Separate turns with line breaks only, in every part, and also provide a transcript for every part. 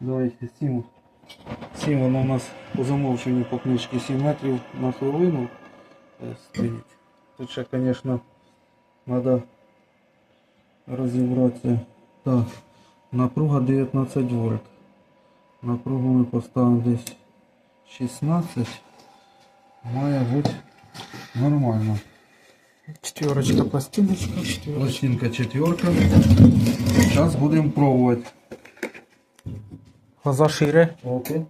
Давайте 7. 7 воно у нас по замовченню по книжці 7 метрів на хвилину е, стоїть. Тут ще, звісно, треба розібратися. Так, напруга 19 вольт. Напругу ми поставимо десь 16. Має бути нормально.
Четверочка, пластиночка, четверочка.
Пластинка четверка. Зараз будемо пробувати.
Глаза шире.
Окей.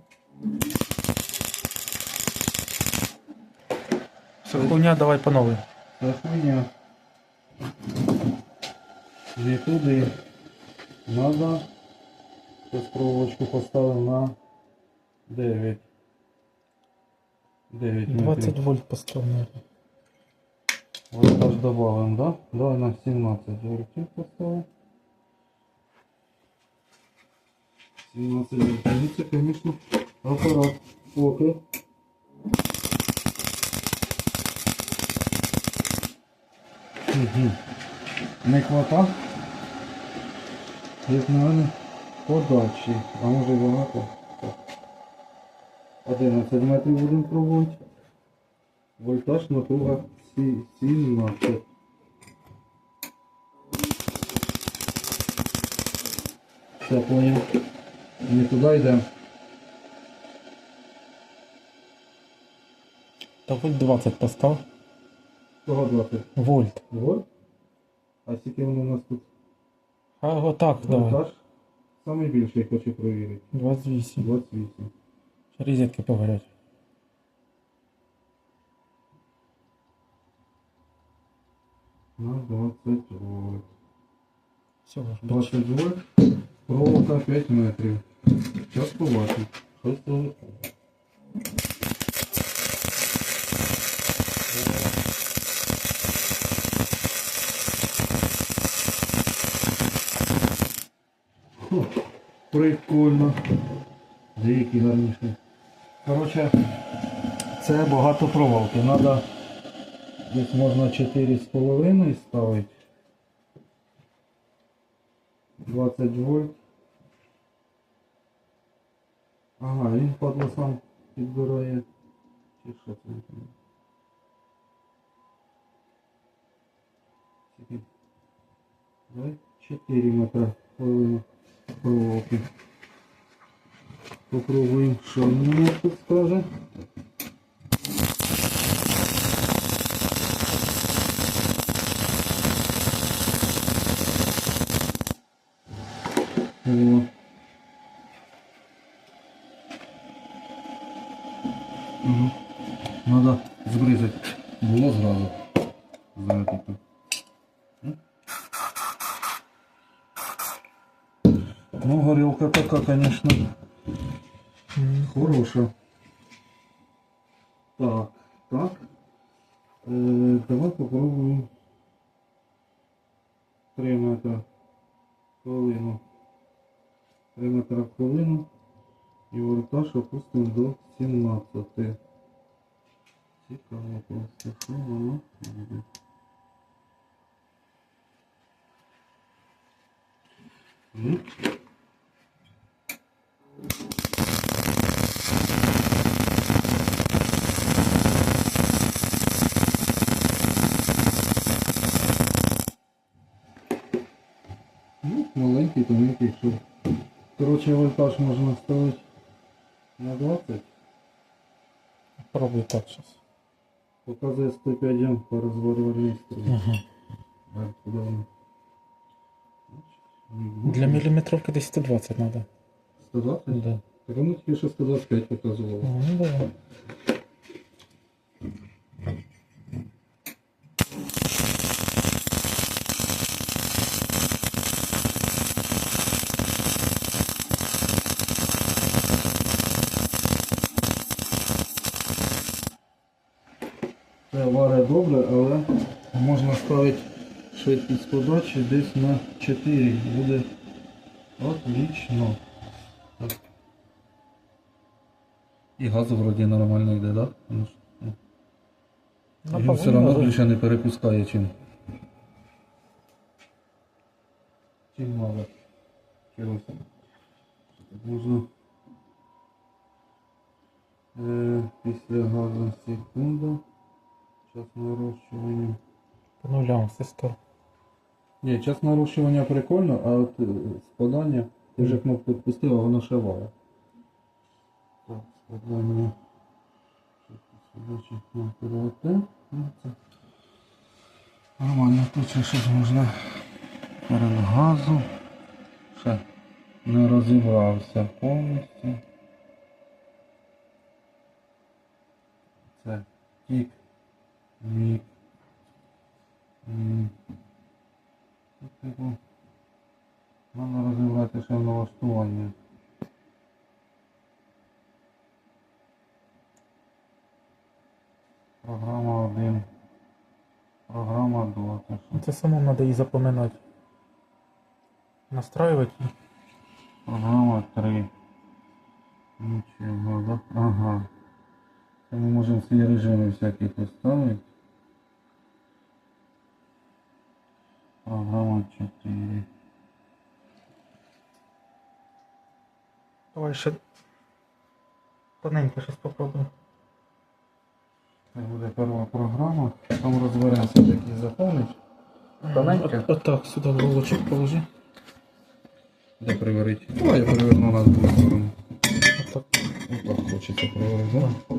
Все хуйня, давай по новой.
Це хуйня. І туди надо зараз проволочку поставимо на 9. 9 метрів.
20 вольт поставлено.
Вольтаж добавим, да? Давай на 17 вольтів поставим. 17 вольтів. Ну, конечно, апарат. Окей. Угу. Не хвата. Як на мене подачі. А може багато. Так. 11 метрів будемо пробувати. Вольтаж напруга сі- 17. Все, понял. Не туди йдемо.
Та вольт 20 постав.
Того 20.
Вольт.
Вот. А скільки воно у нас тут?
А отак, давай.
Вольтаж? Самий більший хочу перевірити.
28.
28.
Розетки погорять.
На 20 вольт.
Все, аж
20 вольт. Проволока 5 метрів. Що з того? Прикольно. Деякі гарніші. Коротше, це багато проволоки. Надо десь можна 4,5 ставити. 20 вольт. Ага, він падла сам підбирає. Чи що це Давай 4 метра хвилину проволоки. Попробуємо, що він тут скаже. О. Угу. Надо збризати. Було зразу. Зараз тут. Ну, горілка така, конечно, хороша. Так, так. Е, давай попробуємо 3 метра в хвилину. 3 метра в хвилину. І вольтаж опустимо до 17. Цікаво просто, що воно буде. Ну. Ну, маленький, тоненький, що. Коротше, вольтаж можна ставити на 20.
Пробуй так сейчас.
Показує 105 М по розварювальній струні.
Угу.
А куди воно?
Для міліметровки десь 120 надо.
120?
Да.
Так воно тільки що 125 показувало.
Ну, давай.
Варить добре, але можна ставити швидкість подачі десь на 4. Буде отлично. Так. І газ вроді нормально йде, так? Да? Він все одно більше не перепускає чим. Чим мало. Чогось. Можна е, після газу секунда. Час нарощування.
По нулям все сто.
Ні, час нарощування прикольно, а от е, складання, ти вже кнопку відпустив, а воно ще ває. Так, РТ. Ну, Нормально, тут ще щось можна перед газу. Ще не розібрався повністю. Це тік, типу, Треба розібрати ще налаштування. Програма 1. Програма 2. Це
самому треба її запоминати. Настраювати.
Програма 3. Нічого, да? Ага. Це ми можемо свої режими всякі поставити. Програма 4.
Давай ще тоненько щось попробуємо.
Це буде перша програма. Там розберемося, як її заповнити. Тоненько?
От- Отак, сюди волочок положи.
Де приверить? Давай я переверну на другу сторону.
Отак.
Отак хочеться проверити, да?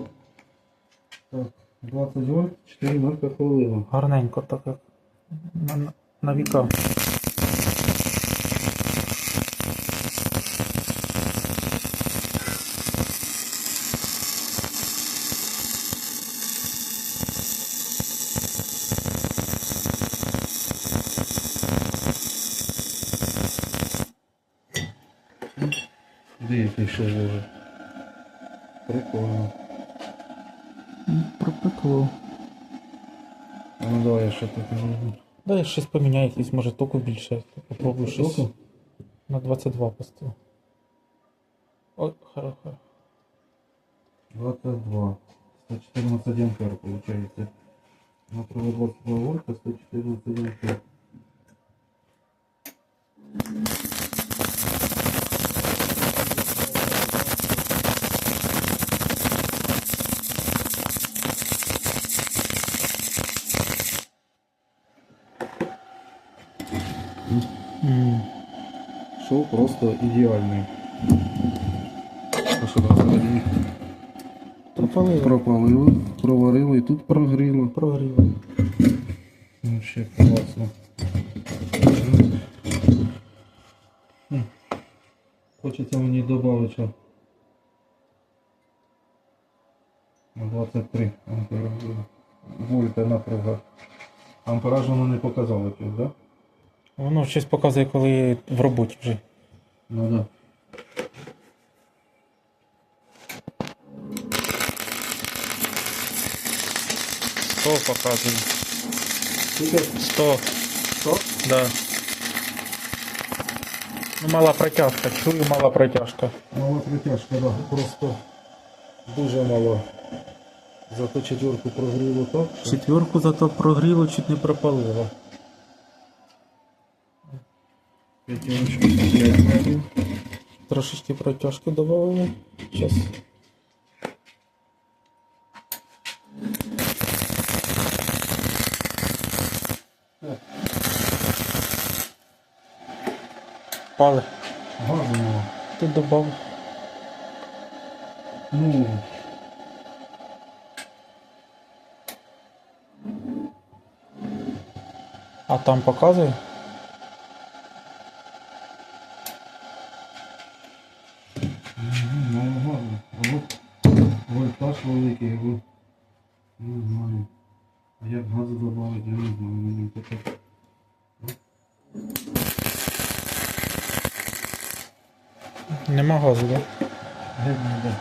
Так, 20 вольт, 4 марка хвилина.
Гарненько, так як на, віка.
Деякий ще вже. Прикольно.
Пропекло.
А ну давай я ще тут зроблю.
Да, я щось поміняю, якийсь, може току більше. Попробую щось.
Току?
На 22 поставив. Ой, хорошо.
22. 114 ампер получается. На провод 22 вольта, 114 ампер. Шов просто идеальный. А що там взагалі?
Пропалило.
Пропалили, проварили і тут прогріло.
Прогріло.
Вообще класно. Хм. Хочеться мені додати. На 23 ампера. Вольта напруга. Ампераж воно не показало якийсь, да?
Воно щось показує, коли в роботі вже.
Ну да.
Сто показує. 100.
Що?
Да. Ну, мала протяжка, чую, мала протяжка.
Мала притяжка, да. Просто дуже мало. Зато четверку прогріло так.
Четверку зато прогріло, чуть не пропалило. Трошечки протяжки додали. Сейчас. Пали.
Газу мало.
Ти добав.
Ну,
А там показує?
ну, мало газу. А от вольтаж великий, його не знаю. А додати, я не знаю. будем таке.
Нема газу, да?
Як не йде?